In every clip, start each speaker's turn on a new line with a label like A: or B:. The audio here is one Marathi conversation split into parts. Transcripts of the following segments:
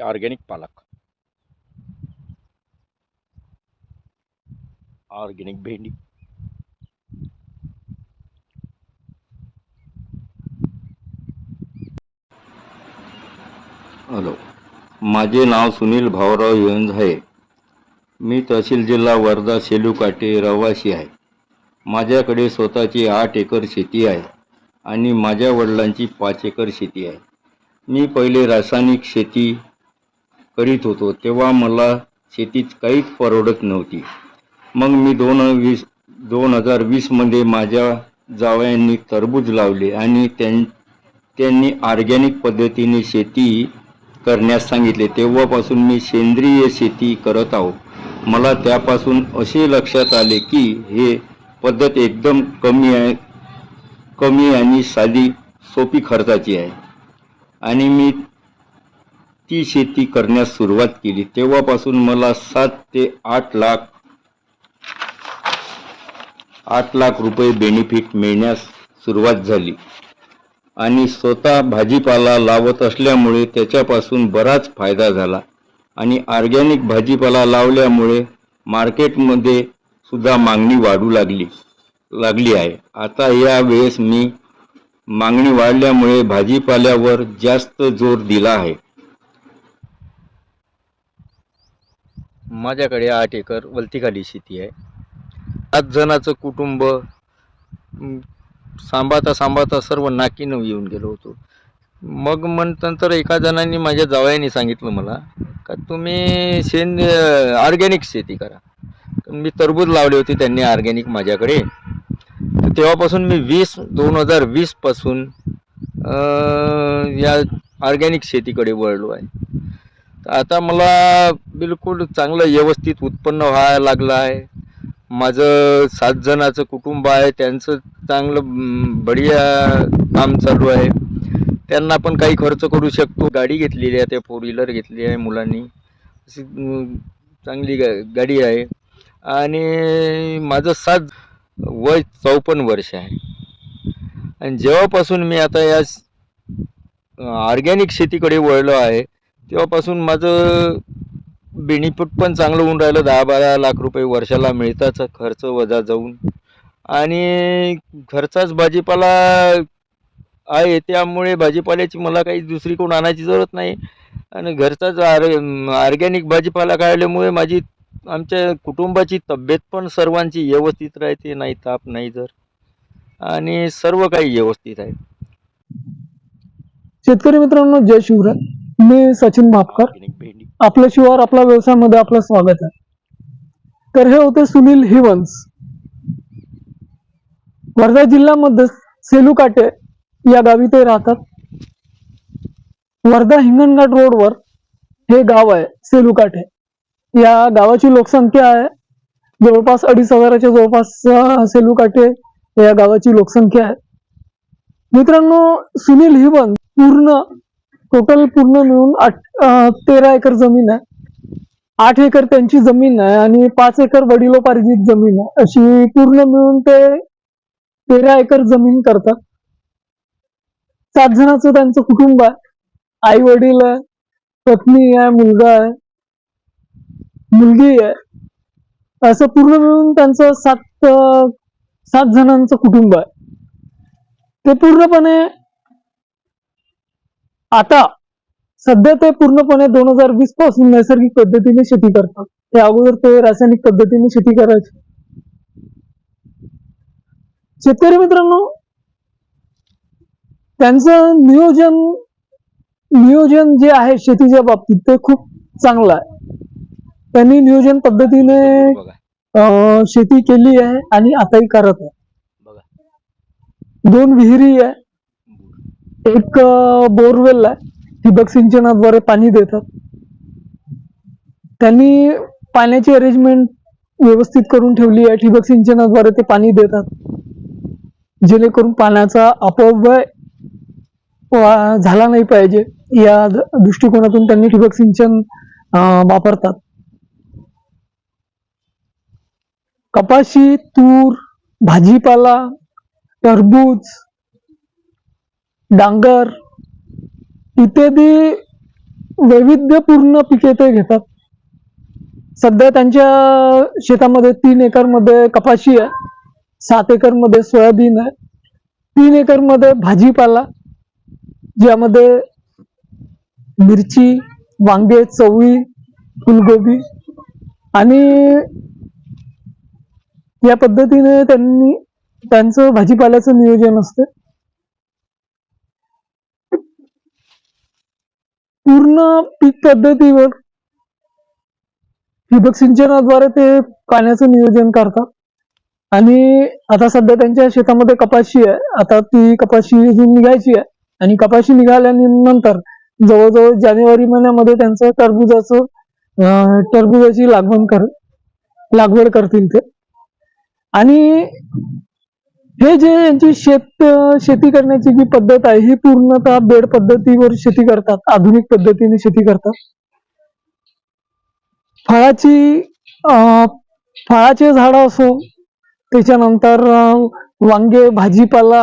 A: ऑर्गेनिक पालक ऑर्गेनिक भेंडी
B: हॅलो माझे नाव सुनील भाऊराव येंज आहे. मी तहसील जिल्हा वर्धा सेलू काटे रहिवासी आहे. माझ्याकडे स्वतःची आठ एकर शेती आहे आणि माझ्या वडिलांची पाच एकर शेती आहे. मी पहिले रासायनिक शेती करीत होतो तेव्हा मला शेतीच काहीच परवडत नव्हती. मग मी दोन वीस दोन हजार वीसमध्ये माझ्या जावयांनी टरबूज लावले आणि त्यां त्यांनी ऑर्गॅनिक पद्धतीने शेती करण्यास सांगितले. तेव्हापासून मी सेंद्रिय शेती करत आहो. मला त्यापासून असे लक्षात आले की हे पद्धत एकदम कमी आहे कमी आणि साधी सोपी खर्चाची आहे. आणि मी ती शेती करण्यास सुरुवात केली. तेव्हापासून मला सात ते आठ लाख आठ लाख रुपये बेनिफिट मिळण्यास सुरुवात झाली. आणि स्वतः भाजीपाला लावत असल्यामुळे त्याच्यापासून बराच फायदा झाला. आणि ऑर्गॅनिक भाजीपाला लावल्यामुळे मार्केटमध्ये सुद्धा मागणी वाढू लागली लागली आहे. आता या वेळेस मी मागणी वाढल्यामुळे भाजीपाल्यावर जास्त जोर दिला आहे.
A: माझ्याकडे आठ एकर वलतीखाली शेती आहे. सात जणाचं कुटुंब सांभाळता सांभाळता सर्व नाकीनं येऊन गेलो होतो. मग मग एका जणांनी माझ्या जावयाने सांगितलं मला का तुम्ही शेण ऑर्गॅनिक शेती करा. मी टरबूज लावले होते त्यांनी ऑर्गॅनिक माझ्याकडे. तर तेव्हापासून मी वीस दोन हजार वीसपासून या ऑर्गॅनिक शेतीकडे वळलो आहे. आता मला बिलकुल चांगलं व्यवस्थित उत्पन्न व्हायला लागलं आहे. माझं सात जणाचं कुटुंब आहे त्यांचं चांगलं बढिया काम चालू आहे. त्यांना पण काही खर्च करू शकतो. गाडी घेतलेली आहे त्या फोर व्हीलर घेतली आहे मुलांनी. अशी चांगली गा गाडी आहे. आणि माझं सात वय चौपन्न वर्ष आहे. आणि जेव्हापासून मी आता या ऑर्गॅनिक शेतीकडे वळलो आहे तेव्हापासून माझं बेनिफिट पण चांगलं होऊन राहिलं. दहा बारा लाख रुपये वर्षाला मिळताच खर्च वजा जाऊन. आणि घरचाच भाजीपाला आहे त्यामुळे भाजीपाल्याची मला काही दुसरी कोण आणायची जरूरत नाही. आणि घरचाच आर ऑर्गॅनिक भाजीपाला काढल्यामुळे माझी आमच्या कुटुंबाची तब्येत पण सर्वांची व्यवस्थित राहते नाही ताप नाही जर. आणि सर्व काही व्यवस्थित आहे.
C: शेतकरी मित्रांनो जय शिवराय. मी सचिन भापकर
A: आपल्या
C: आपलं शिवार आपला व्यवसायामध्ये आपलं स्वागत आहे. तर हे होते सुनील हिवन्स वर्धा जिल्ह्यामध्ये सेलू काटे या गावी ते राहतात. वर्धा हिंगणघाट रोडवर हे गाव आहे सेलू काटे. या गावाची लोकसंख्या आहे जवळपास अडीच हजाराच्या जवळपास सेलू काटे या गावाची लोकसंख्या आहे. मित्रांनो सुनील हिवन पूर्ण टोटल पूर्ण मिळून आठ तेरा एकर जमीन आहे. आठ एकर त्यांची जमीन आहे आणि पाच एकर वडिलोपार्जित जमीन आहे. अशी पूर्ण मिळून ते तेरा एकर जमीन करतात. सात जणांचं त्यांचं कुटुंब आहे. आई वडील आहे पत्नी आहे मुलगा आहे मुलगी आहे. असं पूर्ण मिळून त्यांचं सात सात जणांचं कुटुंब आहे. ते पूर्णपणे आता सध्या ते पूर्णपणे दोन हजार वीसपासून नैसर्गिक पद्धतीने शेती करतात. त्या अगोदर ते रासायनिक पद्धतीने शेती करायचे. शेतकरी मित्रांनो त्यांचं नियोजन नियोजन जे आहे शेतीच्या बाबतीत ते खूप चांगलं आहे. त्यांनी नियोजन पद्धतीने शेती केली आहे आणि आताही करत आहे. दोन विहिरी आहे. एक बोरवेल आहे. ठिबक सिंचनाद्वारे पाणी देतात. त्यांनी पाण्याची अरेंजमेंट व्यवस्थित करून ठेवली आहे. ठिबक सिंचनाद्वारे ते पाणी देतात. जेणेकरून पाण्याचा अपव्यय झाला नाही पाहिजे. या दृष्टिकोनातून त्यांनी ठिबक सिंचन वापरतात. कपाशी तूर भाजीपाला टरबूज डांगर इत्यादी वैविध्यपूर्ण पिके ते घेतात. सध्या त्यांच्या शेतामध्ये तीन एकरमध्ये कपाशी आहे सात एकरमध्ये सोयाबीन आहे तीन एकरमध्ये भाजीपाला ज्यामध्ये मिरची वांगे चवळी फुलगोबी आणि या पद्धतीने त्यांनी त्यांचं भाजीपाल्याचं नियोजन असते. पूर्ण पीक पद्धतीवर ठिबक सिंचनाद्वारे ते पाण्याचं नियोजन करतात. आणि आता सध्या त्यांच्या शेतामध्ये कपाशी आहे. आता ती कपाशी अजून निघायची आहे. आणि कपाशी निघाल्यानंतर जवळजवळ जानेवारी महिन्यामध्ये त्यांचं टरबुजाचं टरबुजाची लागवण कर लागवड करतील ते. आणि हे जे यांची शेत शेती करण्याची जी पद्धत आहे ही पूर्णतः बेड पद्धतीवर शेती करतात आधुनिक पद्धतीने शेती करतात. फळाची फळाचे झाडं असो त्याच्यानंतर वांगे भाजीपाला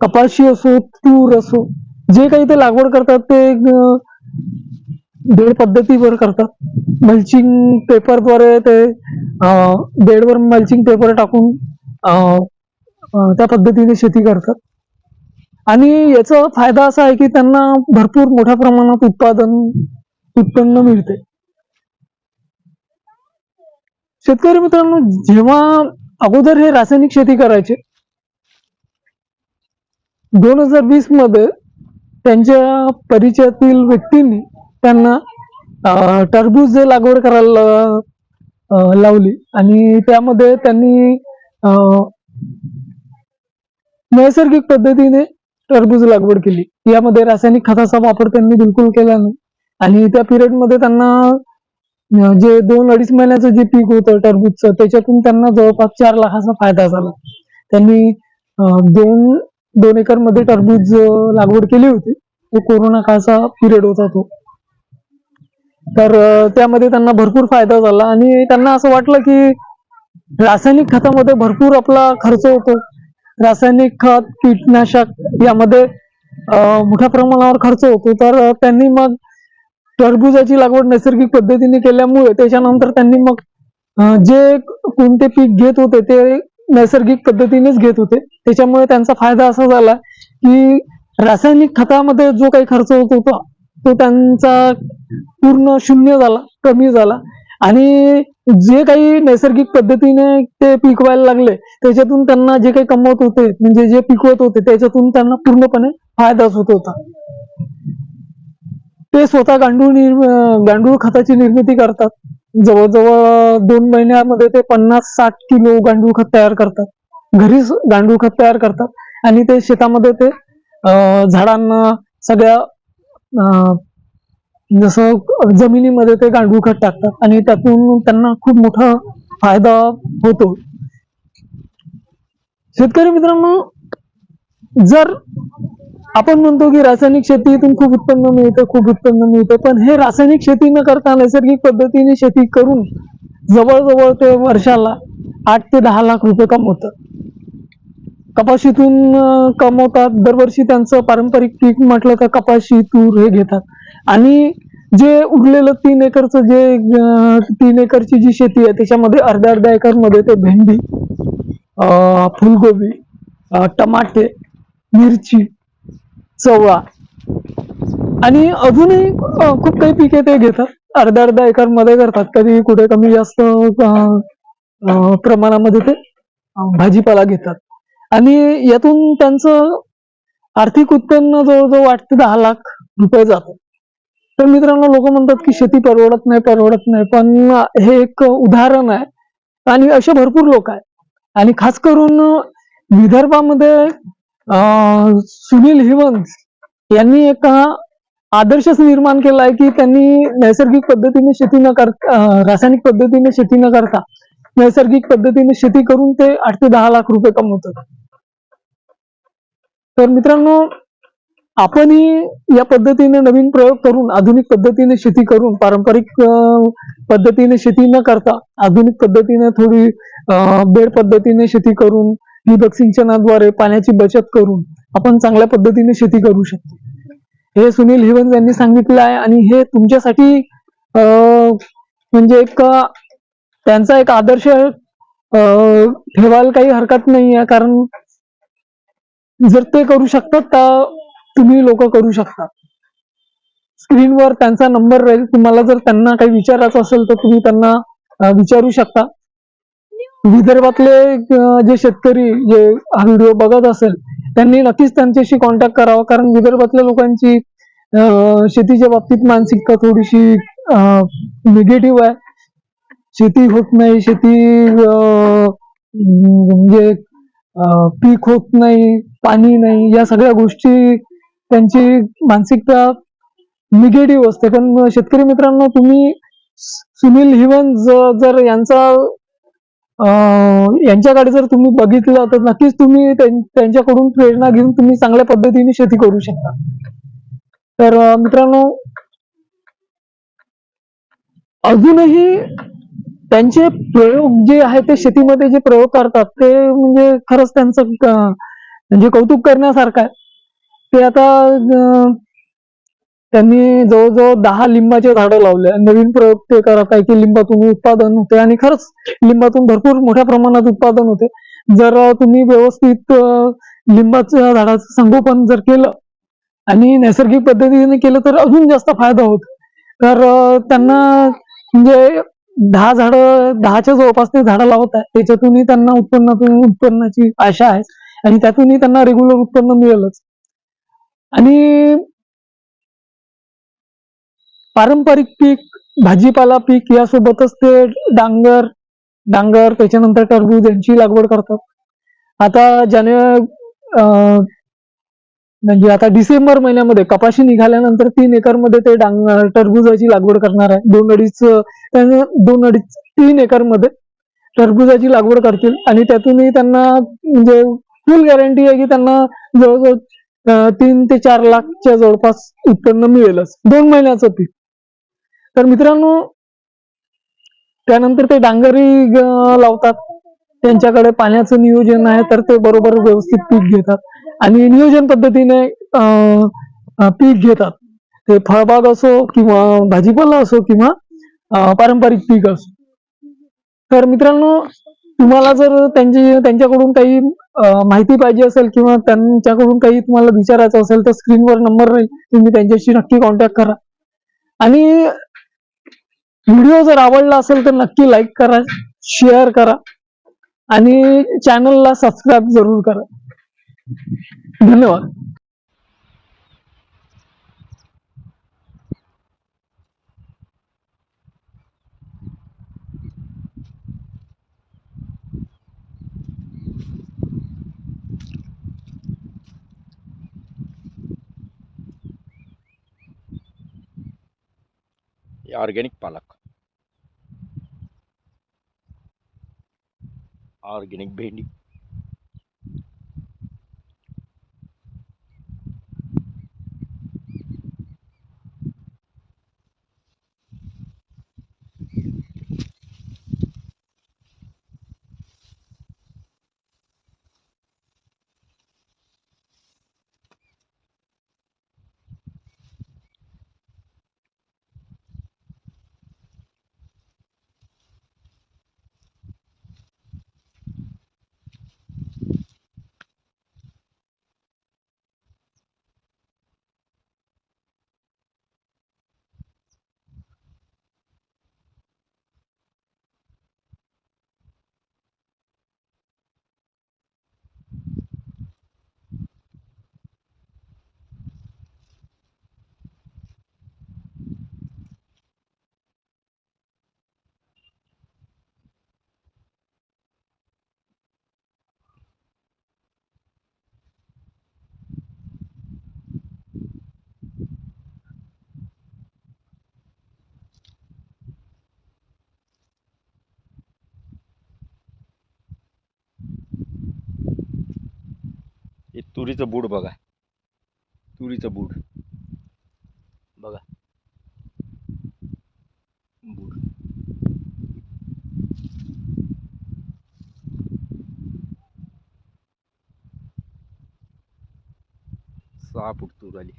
C: कपाशी असो तूर असो जे काही ते लागवड करतात ते बेड पद्धतीवर करतात. मल्चिंग पेपरद्वारे ते बेडवर मल्चिंग पेपर टाकून त्या पद्धतीने शेती करतात. आणि याचा फायदा असा आहे की त्यांना भरपूर मोठ्या प्रमाणात उत्पादन उत्पन्न मिळते. शेतकरी मित्रांनो जेव्हा अगोदर हे रासायनिक शेती करायचे दोन हजार वीसमध्ये त्यांच्या परिचयातील व्यक्तींनी त्यांना टरबूज लागवड करायला लावली आणि त्यामध्ये त्यांनी अं, नैसर्गिक पद्धतीने टरबूज लागवड केली. यामध्ये रासायनिक खताचा वापर त्यांनी बिलकुल केला नाही. आणि त्या पिरियडमध्ये त्यांना जे दोन अडीच महिन्याचं जे पीक होतं टरबूजचं त्याच्यातून त्यांना जवळपास चार लाखाचा फायदा झाला. त्यांनी दोन दोन एकरमध्ये टरबूज लागवड केली होती. तो कोरोना काळचा पिरियड होता तो. तर त्यामध्ये त्यांना भरपूर फायदा झाला. आणि त्यांना असं वाटलं की रासायनिक खतामध्ये भरपूर आपला खर्च होतो. रासायनिक खत कीटनाशक यामध्ये मोठ्या प्रमाणावर खर्च होतो. तर त्यांनी मग टरबुजाची लागवड नैसर्गिक पद्धतीने केल्यामुळे त्याच्यानंतर त्यांनी मग जे कोणते पीक घेत होते ते नैसर्गिक पद्धतीनेच घेत होते. त्याच्यामुळे त्यांचा फायदा असा झाला की रासायनिक खतामध्ये जो काही खर्च होत होता तो त्यांचा पूर्ण शून्य झाला कमी झाला. आणि जे काही नैसर्गिक पद्धतीने ते पिकवायला लागले त्याच्यातून त्यांना जे काही कमवत होते म्हणजे जे पिकवत होते त्याच्यातून त्यांना पूर्णपणे फायदाच होत होता. ते स्वतः गांडूळ गांडूळ खताची निर्मिती करतात. जवळजवळ दोन महिन्यामध्ये ते पन्नास साठ किलो गांडूळ खत तयार करतात. घरीच गांडूळ खत तयार करतात. आणि ते शेतामध्ये ते झाडांना सगळ्या जसं जमिनीमध्ये ते गांडूळ खत टाकतात आणि त्यातून त्यांना खूप मोठा फायदा होतो. शेतकरी मित्रांनो जर आपण म्हणतो की रासायनिक शेतीतून खूप उत्पन्न मिळतं खूप उत्पन्न मिळतं पण हे रासायनिक शेती न करता नैसर्गिक पद्धतीने शेती करून जवळजवळ ते वर्षाला आठ ते दहा लाख रुपये कमवतात कपाशीतून कमवतात. दरवर्षी त्यांचं पारंपरिक पीक म्हटलं तर कपाशी तूर हे घेतात. आणि जे उरलेलं तीन एकरचं जे तीन एकरची जी शेती आहे त्याच्यामध्ये अर्ध्या अर्ध्या एकरमध्ये ते भेंडी फुलगोबी टमाटे मिरची चवळा आणि अजूनही खूप काही पिके ते घेतात. अर्ध्या अर्ध्या एकरमध्ये करतात. कधी कुठे कमी जास्त प्रमाणामध्ये ते भाजीपाला घेतात. आणि यातून त्यांचं आर्थिक उत्पन्न जवळजवळ आठ ते दहा लाख रुपये जातं. तर मित्रांनो लोक म्हणतात की शेती परवडत नाही परवडत नाही. पण हे एक उदाहरण आहे. आणि असे भरपूर लोक आहेत. आणि खास करून विदर्भामध्ये सुनील हिवन्स यांनी एक आदर्शच निर्माण केला आहे की त्यांनी नैसर्गिक पद्धतीने शेती न करता रासायनिक पद्धतीने शेती न करता नैसर्गिक पद्धतीने शेती करून ते आठ ते दहा लाख रुपये कमवतात. तर मित्रांनो आपणही या पद्धतीने नवीन प्रयोग करून आधुनिक पद्धतीने शेती करून पारंपरिक पद्धतीने शेती न करता आधुनिक पद्धतीने थोडी बेड पद्धतीने शेती करून ठिबक सिंचनाद्वारे पाण्याची बचत करून आपण चांगल्या पद्धतीने शेती करू शकतो. हे सुनील हिवंज यांनी सांगितलं आहे आणि हे तुमच्यासाठी म्हणजे एक त्यांचा एक आदर्श ठेवायला काही हरकत नाही आहे कारण जर ते करू शकतात तर तुम्ही लोक करू शकता. स्क्रीनवर त्यांचा नंबर राहील. तुम्हाला जर त्यांना काही विचारायचं असेल तर तुम्ही त्यांना विचारू शकता. विदर्भातले जे शेतकरी जे हा व्हिडिओ बघत असेल त्यांनी नक्कीच त्यांच्याशी कॉन्टॅक्ट करावा. कारण विदर्भातल्या लोकांची शेतीच्या बाबतीत मानसिकता थोडीशी निगेटिव्ह आहे. शेती होत नाही. शेती म्हणजे पीक होत नाही. पाणी नाही. या सगळ्या गोष्टी त्यांची मानसिकता निगेटिव्ह असते. पण शेतकरी मित्रांनो तुम्ही सुनील हिवन जर यांचा यांच्याकडे जर तुम्ही बघितलं तर नक्कीच तुम्ही त्यांच्याकडून प्रेरणा घेऊन तुम्ही चांगल्या पद्धतीने शेती करू शकता. तर मित्रांनो अजूनही त्यांचे प्रयोग जे आहे ते शेतीमध्ये जे प्रयोग करतात ते म्हणजे खरंच त्यांचं म्हणजे कौतुक करण्यासारखं आहे. ते आता त्यांनी जवळजवळ दहा लिंबाचे झाडं लावले नवीन प्रयोग ते करत आहे की लिंबातून उत्पादन होते आणि खरंच लिंबातून भरपूर मोठ्या प्रमाणात उत्पादन होते. जर तुम्ही व्यवस्थित लिंबाच्या झाडाचं संगोपन जर केलं आणि नैसर्गिक पद्धतीने केलं तर अजून जास्त फायदा होतो. तर त्यांना म्हणजे दहा झाड दहाच्या जवळपास ते झाडं लावत आहे त्याच्यातूनही त्यांना उत्पन्नातून उत्पन्नाची आशा आहे आणि त्यातूनही त्यांना रेग्युलर उत्पन्न मिळेलच. आणि पारंपरिक पीक भाजीपाला पीक यासोबतच ते डांगर डांगर त्याच्यानंतर टरबूज यांची लागवड करतात. आता ज्याने म्हणजे आता डिसेंबर महिन्यामध्ये कपाशी निघाल्यानंतर तीन एकरमध्ये ते डांग टरबुजाची लागवड करणार आहे. दोन अडीच दोन अडीच तीन एकरमध्ये टरबुजाची लागवड करतील आणि त्यातूनही त्यांना म्हणजे फुल गॅरंटी आहे की त्यांना जवळजवळ तीन ते चार लाखच्या जवळपास उत्पन्न मिळेलच. दोन महिन्याचं पीक. तर मित्रांनो त्यानंतर ते डांगरी लावतात. त्यांच्याकडे पाण्याचं नियोजन आहे तर ते बरोबर व्यवस्थित पीक घेतात. आणि नियोजन पद्धतीने अं, पीक घेतात. ते फळबाग असो किंवा भाजीपाला असो किंवा पारंपरिक पीक असो. तर मित्रांनो तुम्हाला जर त्यांची त्यांच्याकडून काही माहिती पाहिजे असेल किंवा त्यांच्याकडून काही तुम्हाला विचारायचं असेल तर स्क्रीनवर नंबर राहील तुम्ही त्यांच्याशी नक्की कॉन्टॅक्ट करा. आणि व्हिडिओ जर आवडला असेल तर नक्की लाईक करा शेअर करा आणि चॅनलला सबस्क्राईब जरूर करा. धन्यवाद.
A: ઓર્ગેનિક પાલક ઓર્ગેનિક ભીંડી हे तुरीचं बूड बघा. तुरीचं बूड. बघा. बूड. सहा फूट तूर आली.